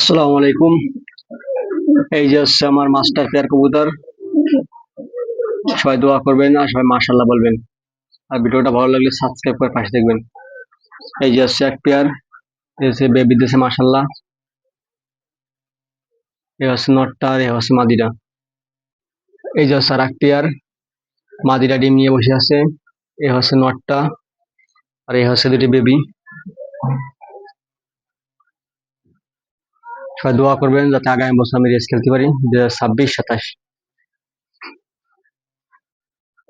আসসালামু আলাইকুম। এই যে হচ্ছে আমার মাস্টার পেয়ার কবুতর। সবাই দোয়া করবেন আর সবাই মাশাল্লাহ বলবেন। আর ভিডিওটা ভালো লাগলে সাবস্ক্রাইব করে পাশে দেখবেন। এই যে হচ্ছে এক পেয়ার হচ্ছে বেবি দেশে মাশাল্লাহ এই হচ্ছে নটটা আর এই হচ্ছে মাদিরা। এই যে হচ্ছে আর এক পেয়ার মাদিরা ডিম নিয়ে বসে আছে। এই হচ্ছে নটটা আর এই হচ্ছে দুটি বেবি সবাই দোয়া করবেন যাতে আগামী বছর আমি রেস খেলতে পারি। দু হাজার ছাব্বিশ, সাতাশ।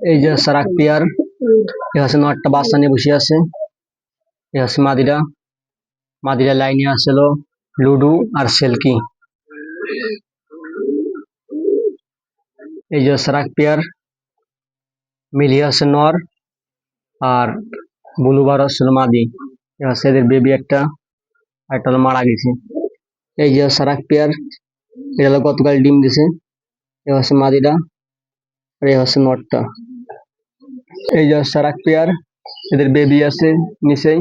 এই যে সারাক পিয়ার এ হচ্ছে নটটা বাচ্চা নিয়ে বসে আছে। এ হচ্ছে মাদিরা। মাদিরা লাইনে আসছিল লুডু আর সেলকি। এই যে সারাক পিয়ার মিলিয়ে আছে নর আর বুলুবার হচ্ছিল মাদি। এ হচ্ছে এদের বেবি একটা একটা মারা গেছে। এই যে সারাক পেয়ার, এটা হলো গতকাল ডিম দিছে। এ হচ্ছে মাদিটা, আর এ হচ্ছে নটটা। এই যে সারাক পেয়ার, এদের বেবি আছে নিচেই।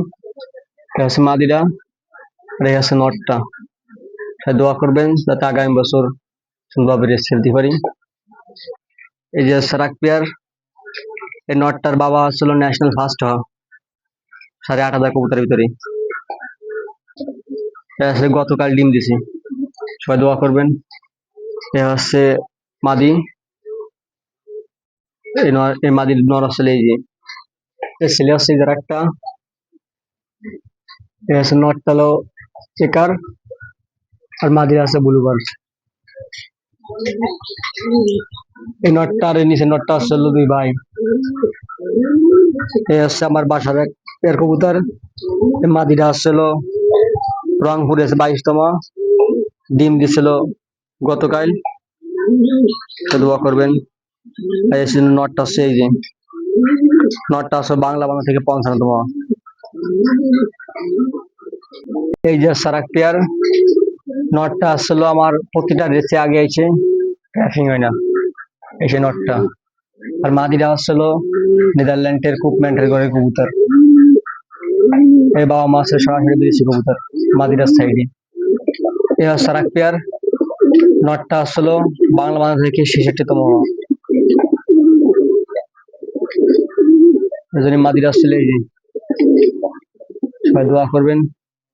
এ হচ্ছে মাদিটা, আর এই হচ্ছে নটটা। দোয়া করবেন যাতে আগামী বছর সুন্দরভাবে রেস খেলতে পারি। এই যে সারাক পেয়ার, এই নটটার বাবা হচ্ছিল ন্যাশনাল ফার্স্ট হওয়া সাড়ে আট হাজার কবুতরের ভিতরে এ আসলে গতকাল ডিম দিছে। সবাই দোয়া করবেন। এ হচ্ছে মাদি। এই মাদির নর আসলে এই যে ছেলে হচ্ছে যারা একটা। এ হচ্ছে নটটালো চেকার আর মাদির আছে ব্লুবার। এই নটটা আর নিচে নটটা আসছে দুই ভাই। এ হচ্ছে আমার বাসার এক এর কবুতর। মাদিরা আসছিল রংপুরে বাইশতম। ডিম দিছিল গতকাল। দোয়া করবেন। নটটা হচ্ছে এই যে। নটটা আসলে বাংলা বাংলা থেকে পঞ্চান্নতম। এই যে সারাক পেয়ার, নটটা আসলে আমার প্রতিটা রেসে আগে আছে ক্র্যাশিং হয় না। যে নটটা। আর মাদিরা আসছিল নেদারল্যান্ডের কুপম্যান্টের ঘরে কবুতর। এই বাবা মা আসলে সরাসরি বিদেশি কবুতর মাদিরাস সাইডে। এ হচ্ছে সারাক পেয়ার, নটটা আসলো বাংলা বাংলা থেকে ছেষট্টিতম। তম মাদিরাজ ছেলে আসছিল এই যে। সবাই দোয়া করবেন।